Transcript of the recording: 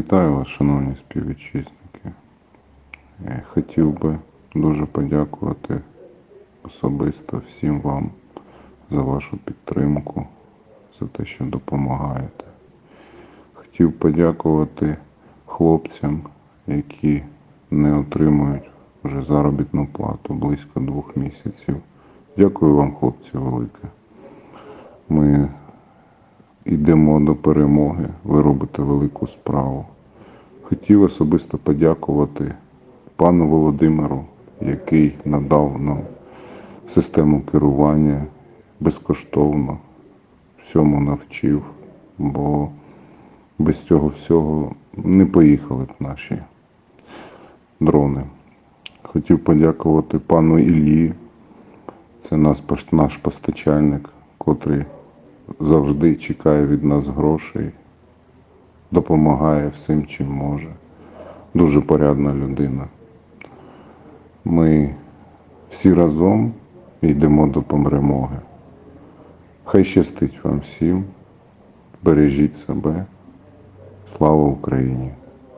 Вітаю вас, шановні співвітчизники. Е, Хотів би дуже подякувати особисто всім вам за вашу підтримку, за те, що допомагаєте. Хотів подякувати хлопцям, які не отримують вже заробітну плату близько двох місяців. Дякую вам, хлопці, велике. Ми йдемо до перемоги, ви робите велику справу. Хотів особисто подякувати пану Володимиру, який надав нам систему керування безкоштовно, всьому навчив, бо без цього всього не поїхали б наші дрони. Хотів подякувати пану Іллі, це наш, постачальник, котрий завжди чекає від нас грошей, допомагає всім, чим може. Дуже порядна людина. Ми всі разом йдемо до перемоги. Хай щастить вам всім, бережіть себе. Слава Україні!